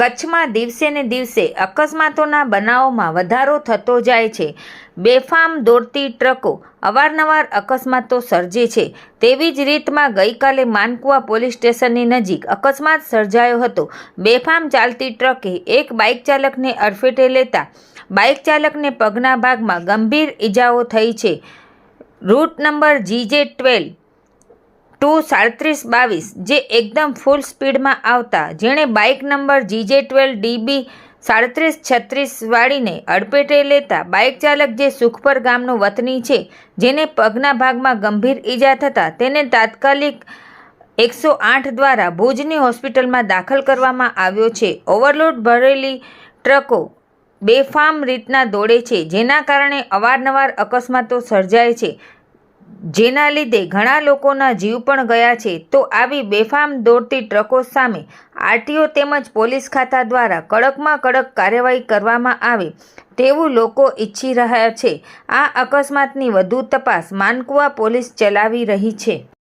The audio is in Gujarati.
કચ્છમાં દિવસે ને દિવસે અકસ્માતોના બનાવોમાં વધારો થતો જાય છે. બેફામ દોડતી ટ્રકો અવારનવાર અકસ્માતો સર્જે છે. તેવી જ રીતમાં ગઈકાલે માનકુવા પોલીસ સ્ટેશનની નજીક અકસ્માત સર્જાયો હતો. બેફામ ચાલતી ટ્રકે એક બાઇક ચાલકને અડફેટે લેતા બાઇક ચાલકને પગના ભાગમાં ગંભીર ઈજાઓ થઈ છે. Route number GJ twelve two સાડત્રીસ બાવીસ, જે એકદમ ફૂલ સ્પીડમાં આવતા, જેણે bike number GJ twelve DB સાડત્રીસ છત્રીસ વાળીને અડપેટે લેતા બાઇક ચાલક જે સુખપર ગામનો વતની છે, જેને પગના ભાગમાં ગંભીર ઈજા થતાં, તેને તાત્કાલિક એકસો આઠ દ્વારા ભુજની હોસ્પિટલમાં દાખલ કરવામાં આવ્યો છે. ઓવરલોડ ભરેલી ટ્રકો બેફામ રીતના દોડે છે, જેના કારણે અવારનવાર અકસ્માતો સર્જાય છે. જેના લીધે ઘણા લોકોના જીવ પણ ગયા છે. તો આવી બેફામ દોડતી ટ્રકો સામે આરટીઓ તેમજ પોલીસ ખાતા દ્વારા કડકમાં કડક કાર્યવાહી કરવામાં આવે તેવું લોકો ઈચ્છી રહ્યા છે. આ અકસ્માતની વધુ તપાસ માનકુવા પોલીસ ચલાવી રહી છે.